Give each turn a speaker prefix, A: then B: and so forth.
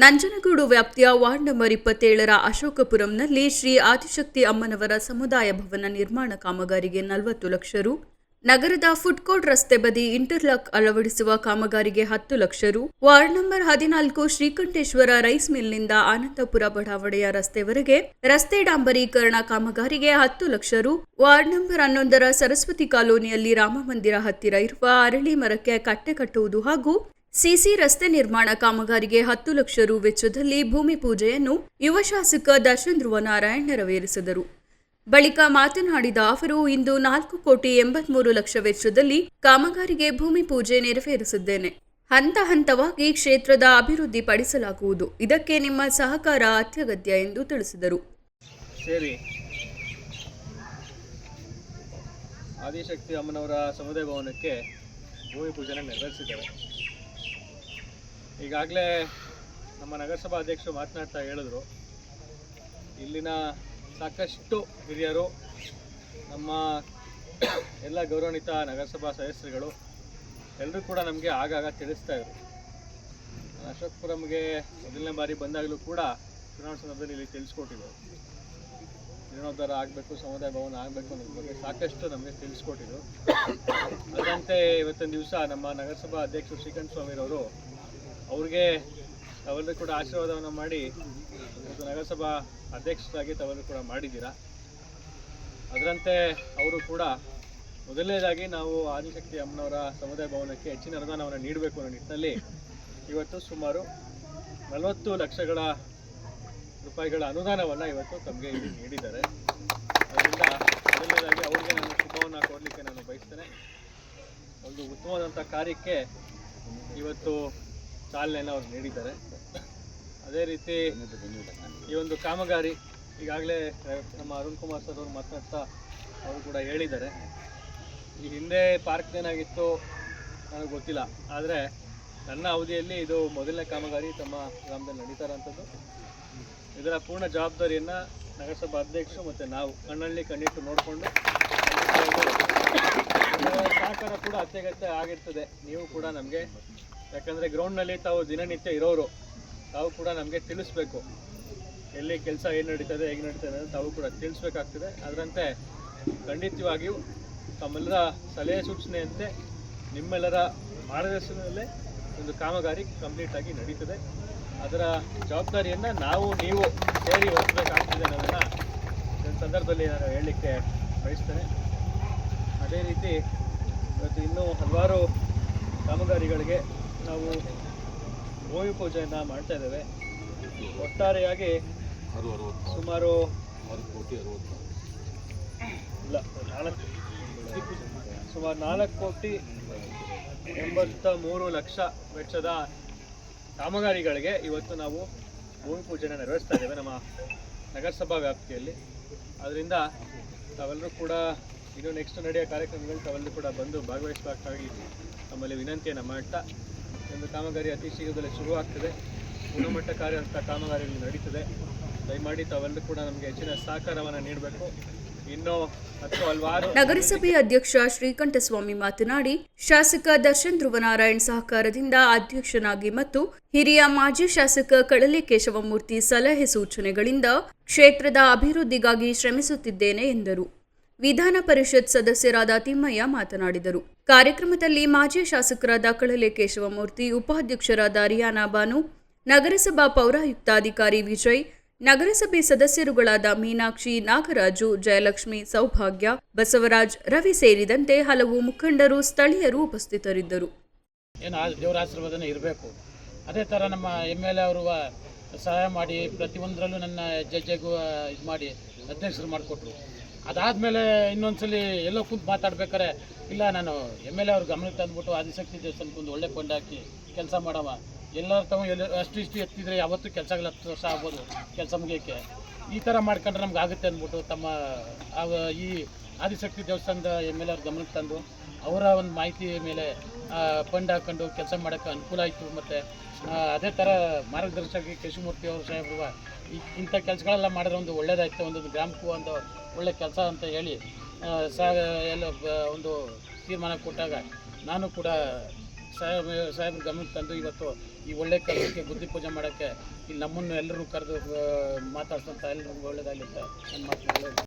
A: ನಂಜನಗೂಡು ವ್ಯಾಪ್ತಿಯ ward number ಇಪ್ಪತ್ತೇಳರ ಅಶೋಕಪುರಂನಲ್ಲಿ ಶ್ರೀ ಆದಿಶಕ್ತಿ ಅಮ್ಮನವರ ಸಮುದಾಯ ಭವನ ನಿರ್ಮಾಣ ಕಾಮಗಾರಿಗೆ ನಲವತ್ತು ಲಕ್ಷ ರು. ನಗರದ ಫುಡ್ ಕೋರ್ಟ್ ರಸ್ತೆ ಬದಿ ಇಂಟರ್ಲಾಕ್ ಅಳವಡಿಸುವ ಕಾಮಗಾರಿಗೆ ಹತ್ತು ಲಕ್ಷ ರು. ವಾರ್ಡ್ ನಂಬರ್ ಹದಿನಾಲ್ಕು ಶ್ರೀಕಂಠೇಶ್ವರ ರೈಸ್ ಮಿಲ್ನಿಂದ ಆನಂದಪುರ ಬಡಾವಣೆಯ ರಸ್ತೆವರೆಗೆ ರಸ್ತೆ ಡಾಂಬರೀಕರಣ ಕಾಮಗಾರಿಗೆ ಹತ್ತು ಲಕ್ಷ ರು. ವಾರ್ಡ್ ನಂಬರ್ ಹನ್ನೊಂದರ ಸರಸ್ವತಿ ಕಾಲೋನಿಯಲ್ಲಿ ರಾಮಮಂದಿರ ಹತ್ತಿರ ಇರುವ ಅರಳಿ ಮರಕ್ಕೆ ಕಟ್ಟೆ ಕಟ್ಟುವುದು ಹಾಗೂ ಸಿಸಿ ರಸ್ತೆ ನಿರ್ಮಾಣ ಕಾಮಗಾರಿಗೆ ಹತ್ತು ಲಕ್ಷ ರು ವೆಚ್ಚದಲ್ಲಿ ಭೂಮಿ ಪೂಜೆಯನ್ನು ಯುವ ಶಾಸಕ ದರ್ಶನ್ ಧ್ರುವ ನಾರಾಯಣ್ ನೆರವೇರಿಸಿದರು. ಬಳಿಕ ಮಾತನಾಡಿದ ಅವರು, ಇಂದು ನಾಲ್ಕು ಕೋಟಿ ಎಂಬತ್ಮೂರು ಲಕ್ಷ ವೆಚ್ಚದಲ್ಲಿ ಕಾಮಗಾರಿಗೆ ಭೂಮಿ ಪೂಜೆ ನೆರವೇರಿಸಿದ್ದೇನೆ. ಹಂತ ಹಂತವಾಗಿ ಕ್ಷೇತ್ರದ ಅಭಿವೃದ್ಧಿ ಪಡಿಸಲಾಗುವುದು. ಇದಕ್ಕೆ ನಿಮ್ಮ ಸಹಕಾರ ಅತ್ಯಗತ್ಯ ಎಂದು ತಿಳಿಸಿದರು.
B: ಆದಿಶಕ್ತಿ ಅಮ್ಮನವರ ಸಮುದಾಯ ಭವನಕ್ಕೆ ಭೂಮಿ ಪೂಜೆನ ನೆರವೇರಿಸಿದ್ದಾರೆ ಈಗಾಗಲೇ ನಮ್ಮ ನಗರಸಭಾ ಅಧ್ಯಕ್ಷರು ಮಾತನಾಡ್ತಾ ಹೇಳಿದ್ರು, ಇಲ್ಲಿನ ಸಾಕಷ್ಟು ಹಿರಿಯರು, ನಮ್ಮ ಎಲ್ಲ ಗೌರವಾನ್ವಿತ ನಗರಸಭಾ ಸದಸ್ಯರುಗಳು ಎಲ್ಲರೂ ಕೂಡ ನಮಗೆ ಆಗಾಗ ತಿಳಿಸ್ತಾ ಇದ್ರು. ಅಶೋಕ್ಪುರಂಗೆ ಮೊದಲನೇ ಬಾರಿ ಬಂದಾಗಲೂ ಕೂಡ ಚುನಾವಣಾ ಸಂದರ್ಭದಲ್ಲಿ ಇಲ್ಲಿ ತಿಳಿಸ್ಕೊಟ್ಟಿದ್ರು. ಜೀರ್ಣೋದ್ಧಾರ ಆಗಬೇಕು, ಸಮುದಾಯ ಭವನ ಆಗಬೇಕು ಅನ್ನೋದ್ರ ಬಗ್ಗೆ ಸಾಕಷ್ಟು ನಮಗೆ ತಿಳಿಸ್ಕೊಟ್ಟಿದ್ರು. ಅದರಂತೆ ಇವತ್ತಿನ ದಿವಸ ನಮ್ಮ ನಗರಸಭಾ ಅಧ್ಯಕ್ಷರು ಶ್ರೀಕಂಠ ಸ್ವಾಮಿರವರು ಅವ್ರಿಗೆ ತಾವೆಲ್ಲರೂ ಕೂಡ ಆಶೀರ್ವಾದವನ್ನು ಮಾಡಿ ಇವತ್ತು ನಗರಸಭಾ ಅಧ್ಯಕ್ಷರಾಗಿ ತಾವೆಲ್ಲರೂ ಕೂಡ ಮಾಡಿದ್ದೀರಾ? ಅದರಂತೆ ಅವರು ಕೂಡ ಮೊದಲನೇದಾಗಿ ನಾವು ಆದಿಶಕ್ತಿ ಅಮ್ಮನವರ ಸಮುದಾಯ ಭವನಕ್ಕೆ ಹೆಚ್ಚಿನ ಅನುದಾನವನ್ನು ನೀಡಬೇಕು ಅನ್ನೋ ನಿಟ್ಟಿನಲ್ಲಿ ಇವತ್ತು ಸುಮಾರು ನಲವತ್ತು ಲಕ್ಷಗಳ ರೂಪಾಯಿಗಳ ಅನುದಾನವನ್ನು ಇವತ್ತು ತಮಗೆ ಇಲ್ಲಿ ನೀಡಿದ್ದಾರೆ. ಅದರಿಂದ ಮೊದಲನೇದಾಗಿ ಅವ್ರಿಗೆ ನಾನು ಶುಭವನ್ನು ಕೊಡಲಿಕ್ಕೆ ನಾನು ಬಯಸ್ತೇನೆ. ಒಂದು ಉತ್ತಮವಾದಂಥ ಕಾರ್ಯಕ್ಕೆ ಇವತ್ತು ಚಾಲನೆಯನ್ನು ಅವ್ರು ನೀಡಿದ್ದಾರೆ. ಅದೇ ರೀತಿ ಈ ಒಂದು ಕಾಮಗಾರಿ ಈಗಾಗಲೇ ನಮ್ಮ ಅರುಣ್ ಕುಮಾರ್ ಸರ್ ಅವರು ಮಾತನಾಡ್ತಾ ಅವರು ಕೂಡ ಹೇಳಿದ್ದಾರೆ. ಈ ಹಿಂದೆ ಪಾರ್ಕ್ ಏನಾಗಿತ್ತು ನನಗೆ ಗೊತ್ತಿಲ್ಲ. ಆದರೆ ನನ್ನ ಅವಧಿಯಲ್ಲಿ ಇದು ಮೊದಲನೇ ಕಾಮಗಾರಿ ತಮ್ಮ ಗ್ರಾಮದಲ್ಲಿ ನಡೀತಾ ಇರೋಂಥದ್ದು ಇದರ ಪೂರ್ಣ ಜವಾಬ್ದಾರಿಯನ್ನು ನಗರಸಭಾ ಅಧ್ಯಕ್ಷರು ಮತ್ತು ನಾವು ಕಣ್ಣಲ್ಲಿ ಕಣ್ಣಿಟ್ಟು ನೋಡಿಕೊಂಡು ಸಹಕಾರ ಕೂಡ ಅತ್ಯಗತ್ಯ ಆಗಿರ್ತದೆ. ನೀವು ಕೂಡ ನಮಗೆ ಯಾಕಂದರೆ ಗ್ರೌಂಡ್ನಲ್ಲಿ ತಾವು ದಿನನಿತ್ಯ ಇರೋರು, ತಾವು ಕೂಡ ನಮಗೆ ತಿಳಿಸ್ಬೇಕು. ಎಲ್ಲಿ ಕೆಲಸ ಏನು ನಡೀತದೆ, ಹೇಗೆ ನಡೀತದೆ ಅಂತ ತಾವು ಕೂಡ ತಿಳಿಸ್ಬೇಕಾಗ್ತದೆ. ಅದರಂತೆ ಖಂಡಿತವಾಗಿಯೂ ತಮ್ಮೆಲ್ಲರ ಸಲಹೆ ಸೂಚನೆಯಂತೆ ನಿಮ್ಮೆಲ್ಲರ ಮಾರ್ಗದರ್ಶನದಲ್ಲೇ ಒಂದು ಕಾಮಗಾರಿ ಕಂಪ್ಲೀಟಾಗಿ ನಡೀತದೆ. ಅದರ ಜವಾಬ್ದಾರಿಯನ್ನು ನಾವು, ನೀವು ಸೇರಿ ಹೊರಬೇಕಾಗ್ತದೆ ಅನ್ನೋದನ್ನು ಈ ಸಂದರ್ಭದಲ್ಲಿ ನಾನು ಹೇಳಲಿಕ್ಕೆ ಬಯಸ್ತೇನೆ. ಅದೇ ರೀತಿ ಇವತ್ತು ಇನ್ನೂ ಹಲವಾರು ಕಾಮಗಾರಿಗಳಿಗೆ ನಾವು ಭೂಮಿ ಪೂಜೆಯನ್ನು ಮಾಡ್ತಾ ಇದ್ದೇವೆ. ಒಟ್ಟಾರೆಯಾಗಿ ಸುಮಾರು ಇಲ್ಲ, ನಾಲ್ಕು ಸುಮಾರು ನಾಲ್ಕು ಕೋಟಿ ಎಂಬತ್ತ ಮೂರು ಲಕ್ಷ ವೆಚ್ಚದ ಕಾಮಗಾರಿಗಳಿಗೆ ಇವತ್ತು ನಾವು ಭೂಮಿ ಪೂಜೆನ ನೆರವೇರಿಸ್ತಾ ಇದ್ದೇವೆ ನಮ್ಮ ನಗರಸಭಾ ವ್ಯಾಪ್ತಿಯಲ್ಲಿ. ಅದರಿಂದ ತಾವೆಲ್ಲರೂ ಕೂಡ ಇನ್ನು ನೆಕ್ಸ್ಟ್ ನಡೆಯೋ ಕಾರ್ಯಕ್ರಮಗಳು ತಾವೆಲ್ಲರೂ ಕೂಡ ಬಂದು ಭಾಗವಹಿಸಬೇಕಾಗಿ ನಮ್ಮಲ್ಲಿ ವಿನಂತಿಯನ್ನು ಮಾಡ್ತಾ ಒಂದು ಕಾಮಗಾರಿ ಅತಿ ಶೀಘ್ರದಲ್ಲೇ ಶುರುವಾಗ್ತದೆ. ಗುಣಮಟ್ಟ ಅಂತ ಕಾಮಗಾರಿಗಳು ನಡೀತದೆ. ದಯಮಾಡಿ ತಾವೆಲ್ಲರೂ ಕೂಡ ನಮಗೆ ಹೆಚ್ಚಿನ ಸಹಕಾರವನ್ನು ನೀಡಬೇಕು. ಹತ್ತು
A: ನಗರಸಭೆ ಅಧ್ಯಕ್ಷ ಶ್ರೀಕಂಠಸ್ವಾಮಿ ಮಾತನಾಡಿ, ಶಾಸಕ ದರ್ಶನ್ ಧ್ರುವನಾರಾಯಣ್ ಸಹಕಾರದಿಂದ ಅಧ್ಯಕ್ಷನಾಗಿ ಮತ್ತು ಹಿರಿಯ ಮಾಜಿ ಶಾಸಕ ಕಳಲೆ ಕೇಶವಮೂರ್ತಿ ಸಲಹೆ ಸೂಚನೆಗಳಿಂದ ಕ್ಷೇತ್ರದ ಅಭಿವೃದ್ಧಿಗಾಗಿ ಶ್ರಮಿಸುತ್ತಿದ್ದೇನೆ ಎಂದರು. ವಿಧಾನ ಪರಿಷತ್ ಸದಸ್ಯರಾದ ತಿಮ್ಮಯ್ಯ ಮಾತನಾಡಿದರು. ಕಾರ್ಯಕ್ರಮದಲ್ಲಿ ಮಾಜಿ ಶಾಸಕರಾದ ಕಳಲೆ ಕೇಶವಮೂರ್ತಿ, ಉಪಾಧ್ಯಕ್ಷರಾದ ರಿಯಾನಾ ಬಾನು, ನಗರಸಭಾ ಪೌರಾಯುಕ್ತಾಧಿಕಾರಿ ವಿಜಯ್, ನಗರಸಭೆ ಸದಸ್ಯರುಗಳಾದ ಮೀನಾಕ್ಷಿ, ನಾಗರಾಜು, ಜಯಲಕ್ಷ್ಮಿ, ಸೌಭಾಗ್ಯ, ಬಸವರಾಜ್, ರವಿ ಸೇರಿದಂತೆ ಹಲವು ಮುಖಂಡರು, ಸ್ಥಳೀಯರು ಉಪಸ್ಥಿತರಿದ್ದರು.
C: ಏನು ದೇವರ ಇರಬೇಕು. ಅದೇ ಥರ ನಮ್ಮ ಎಂ ಎಲ್ ಎ ಅವರು ಸಹಾಯ ಮಾಡಿ ಪ್ರತಿಯೊಂದರಲ್ಲೂ ನನ್ನ ಜಜ್ಜೆಗೂ ಇದು ಮಾಡಿ ಅಧ್ಯಕ್ಷರು ಮಾಡಿಕೊಟ್ರು. ಅದಾದಮೇಲೆ ಇನ್ನೊಂದ್ಸಲಿ ಎಲ್ಲೋ ಕೂತು ಮಾತಾಡ್ಬೇಕಾರೆ ಇಲ್ಲ ನಾನು ಎಂ ಎಲ್ ಎ ಅವ್ರ ಗಮನಕ್ಕೆ ತಂದ್ಬಿಟ್ಟು ಆದಿಶಕ್ತಿ ದೇವಸ್ಥಾನಕ್ಕೆ ಒಂದು ಒಳ್ಳೆ ಕೊಂಡ ಹಾಕಿ ಕೆಲಸ ಮಾಡವ. ಎಲ್ಲರ ತಮ್ಮ ಎಲ್ಲ ಅಷ್ಟು ಇಷ್ಟು ಎತ್ತಿದ್ರೆ ಯಾವತ್ತೂ ಕೆಲಸ ಹತ್ತು ವರ್ಷ ಆಗ್ಬೋದು ಕೆಲಸ ಮುಗಿಯೋಕ್ಕೆ. ಈ ಥರ ಮಾಡ್ಕೊಂಡ್ರೆ ನಮ್ಗೆ ಆಗುತ್ತೆ ಅಂದ್ಬಿಟ್ಟು ತಮ್ಮ ಈ ಆದಿಶಕ್ತಿ ದೇವಸ್ಥಾನದ ಎಂ ಎಲ್ ಅವ್ರ ಗಮನಕ್ಕೆ ತಂದು ಅವರ ಒಂದು ಮಾಹಿತಿ ಮೇಲೆ ಫಂಡ್ ಹಾಕೊಂಡು ಕೆಲಸ ಮಾಡೋಕ್ಕೆ ಅನುಕೂಲ ಆಯಿತು. ಮತ್ತು ಅದೇ ಥರ ಮಾರ್ಗದರ್ಶಕ ಕೇಶವಮೂರ್ತಿ ಅವರು ಈ ಇಂಥ ಕೆಲಸಗಳೆಲ್ಲ ಮಾಡಿದ್ರೆ ಒಂದು ಒಳ್ಳೇದಾಯ್ತು. ಒಂದು ಗ್ರಾಮಕ್ಕೂ ಒಂದು ಒಳ್ಳೆ ಕೆಲಸ ಅಂತ ಹೇಳಿ ಸಾ, ಎಲ್ಲ ಒಂದು ತೀರ್ಮಾನ ಕೊಟ್ಟಾಗ ನಾನು ಕೂಡ ಸಾಹೇಬ್, ಸಾಹೇಬ್ರ ಗಮನಕ್ಕೆ ತಂದು ಇವತ್ತು ಈ ಒಳ್ಳೆ ಕೆಲಸಕ್ಕೆ ಬುದ್ಧಿ ಪೂಜೆ ಮಾಡೋಕ್ಕೆ ಇಲ್ಲಿ ನಮ್ಮನ್ನು ಎಲ್ಲರೂ ಕರೆದು ಮಾತಾಡ್ಸೋಂಥ ಎಲ್ಲರಿಗೂ ಒಳ್ಳೇದಾಗಲಿ ಸರ್ ನನ್ನ ಮಾತು